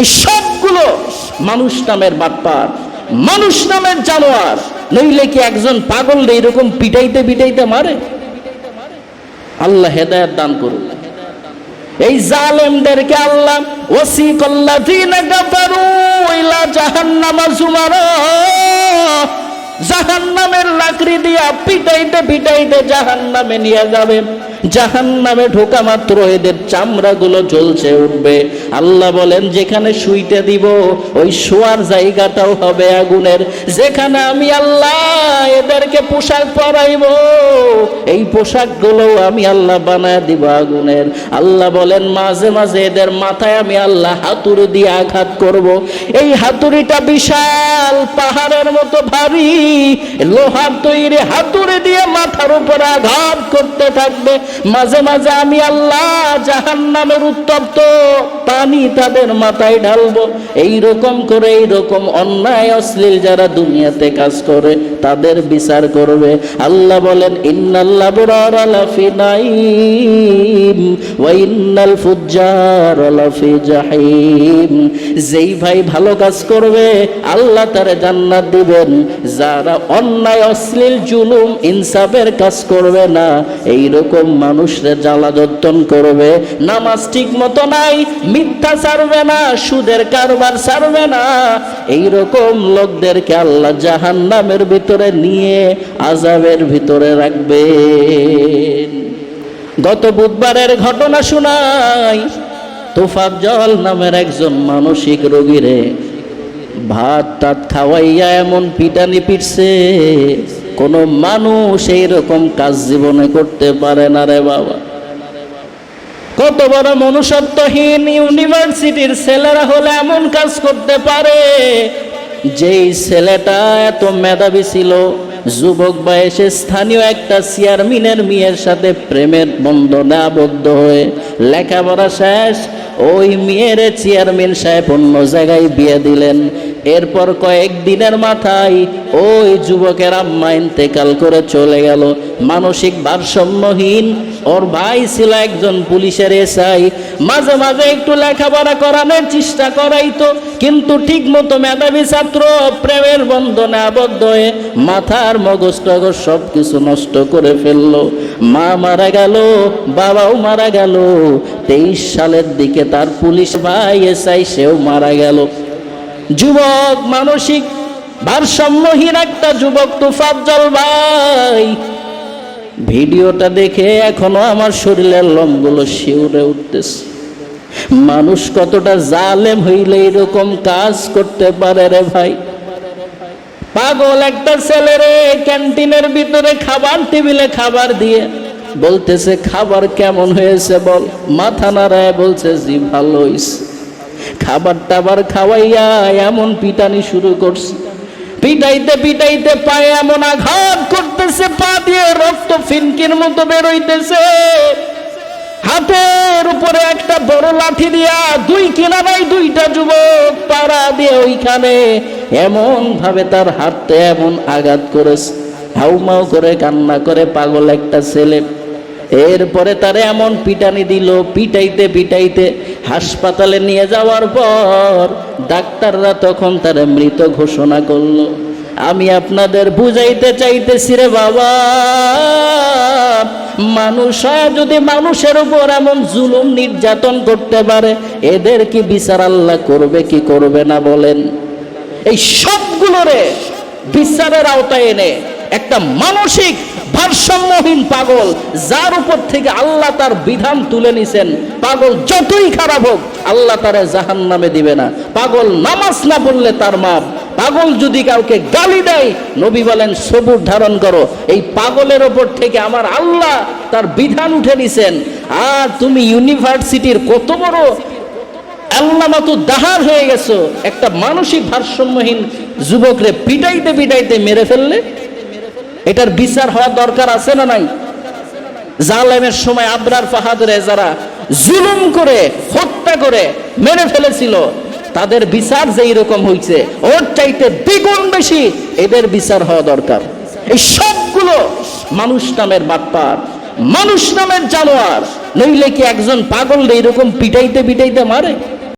এই সবগুলো মানুষ নামের বাটপার, মানুষ নামের জানোয়ার। নইলে কি একজন পাগল এইরকম পিটাইতে পিটাইতে মারে? আল্লাহ হেদায়ত দান করুন। এই জালেমদেরকে আল্লাহ ওসিকল্লাযীনা কাফারু ইলা জাহান্নামা জাহান্নামের লাকড়ি দিয়া পিটাইতে পিটাইতে জাহান্নামে নিয়ে যাবে। জাহান্নামে ঢোকা মাত্র এদের চামড়াগুলো জ্বলছে, উঠবে। আল্লাহ বলেন, যেখানে শুইতে দিব, ওই শোয়ার জায়গাটাও হবে আগুনের। যেখানে আমি আল্লাহ এদেরকে পোশাক পরাইব, এই পোশাকগুলো আমি আল্লাহ বানায় দিব আগুনের। আল্লাহ বলেন, মাঝে মাঝে এদের মাথায় আমি আল্লাহ হাতুড়ি দিয়ে আঘাত করব। এই হাতুড়িটা বিশাল পাহাড়ের মতো ভারী, লোহার তৈরি হাতুড়ি দিয়ে মাথার উপরে আঘাত করতে থাকবে। মাঝে মাঝে আমি আল্লাহ জাহান নামের উত্তপ্ত পানি তাদের মাথায় ঢালবো। এই রকম করে এই রকম অন্যায় অশ্লীল যারা দুনিয়াতে কাজ করে, তাদের বিচার করবে। আল্লাহ বলেন ইন্নাল্লাহ লাফি নাইম ওয়া ইন্নাল ফুজ্জার লাফি জাহিম। যেই ভাই ভালো কাজ করবে, আল্লাহ তারে জান্নাত দিবেন। যারা অন্যায়, অশ্লীল, জুলুম, ইনসাফের কাজ করবে না এই রকম মানুষরে জ্বালা যত্ন করবে। নামাজ ঠিক মতো নাই, মিথ্যা ছাড়বে না, সুদের কারবার ছাড়বে না। এই রকম লোকদেরকে আল্লাহ জাহান্নামের ভিতরে নিয়ে আজাবের ভিতরে রাখবে গত বুধবারের ঘটনা শোনাই, তোফাজ্জল নামের একজন মানসিক রোগীরে ভাত টাত খাওয়াইয়া এমন পিটানি পিটছে, কোনো মানুষ এইরকম কাজ জীবনে করতে পারে না রে বাবা। কত বড় মনুষ্যত্বহীন ইউনিভার্সিটির ছেলেরা হলে এমন কাজ করতে পারে? যেই ছেলেটা এত মেধাবী ছিল, যুবক বয়সে স্থানীয় একটা চেয়ারম্যানের মেয়ের সাথে প্রেমের বন্ধনে আবদ্ধ হয়ে লেখাপড়া শেষ ওই মেয়ের চেয়ারম্যান সাহেব অন্য জায়গায় বিয়ে দিলেন। এরপর কয়েকদিনের মাথায় ওই যুবকের আম্মা ইন্তেকাল করে চলে গেল। মানসিক ভারসাম্যহীন। ওর ভাই ছিল একজন পুলিশের এসআই। মাঝে মাঝে একটু লেখাপড়া করানোর চেষ্টা করাইতো, কিন্তু ঠিক মতো মেধাবী ছাত্র প্রেমের বন্ধনে আবদ্ধ হয়ে মাথার মগজ টগজ সব কিছু নষ্ট করে ফেলল। মা মারা গেল, বাবাও মারা গেল। তেইশ সালের দিকে তার পুলিশ ভাই এসআই, সেও মারা গেল। যুবক মানসিক ভারসাম্যহীন একটা যুবক তুফাজ্জল ভাই ভিডিওটা দেখে এখনও আমার শরীরের লোমগুলো শিউরে উঠতেছে। মানুষ কতটা জালেম হইলে এরকম কাজ করতে পারে রে ভাই? পাগল একটা ছেলেরে ক্যান্টিনের ভিতরে খাবার টেবিলে খাবার দিয়ে বলতেছে, খাবার কেমন হয়েছে বল? মাথা নাড়ায় বলছে, জি, ভালো হইছে। খাবার টাবার খাওয়াইয়া এমন পিটানি শুরু করছে। পিটাইতে পিটাইতে পায়ে এমন আঘাত করতেছে, পা দিয়ে রক্ত ফিনকির মতো বেরোইতেছে। হাতের উপরে একটা বড় লাঠি দিয়া দুই কিনারাই দুইটা যুবক পাড়া দিয়ে ওইখানে এমন ভাবে তার হাতে এমন আঘাত করেছে। হাউমাউ করে কান্না করে পাগল একটা ছেলে এরপরে তারে এমন পিটানি দিল, পিটাইতে পিটাইতে হাসপাতালে নিয়ে যাওয়ার পর ডাক্তাররা তখন তারে মৃত ঘোষণা করল। আমি আপনাদের বুঝাইতে চাইতেছি রে বাবা, মানুষ যদি মানুষের উপর এমন জুলুম নির্যাতন করতে পারে, এদের কি বিচার আল্লাহ করবে, কি করবে না বলেন? এই সবগুলোরে বিচারের আওতায় এনে একটা মানসিক ভারসাম্যহীন পাগল, যার উপর থেকে আল্লাহ তার বিধান তুলে নিছেন। পাগল যতই খারাপ হোক, আল্লাহ তারে জাহান নামে দিবে না। পাগল নামাজ না পড়লে তার মাপ। পাগল যদি কাউকে গালি দেয়, নবী বলেন, সবুর ধারণ করো। এই পাগলের ওপর থেকে আমার আল্লাহ তার বিধান উঠে নিছেন। আর তুমি ইউনিভার্সিটির কত বড় আল্লাহ মতো দাহার হয়ে গেছো। একটা মানসিক ভারসাম্যহীন যুবকরে পিটাইতে পিটাইতে মেরে ফেললে। এটার বিচার হওয়া দরকার আছে না নাই? জালেমের সময় আবরার ফাহাদরে যারা জুলুম করে, হত্যা করে, মেরে ফেলেছিল, তাদের বিচার যেই রকম হয়েছে ওর চাইতে দ্বিগুণ বেশি এদের বিচার হওয়া দরকার। এই সবগুলো মানুষ নামের বাটপার, মানুষ নামের জানোয়ার, নইলে কি একজন পাগল এইরকম পিটাইতে পিটাইতে মারে?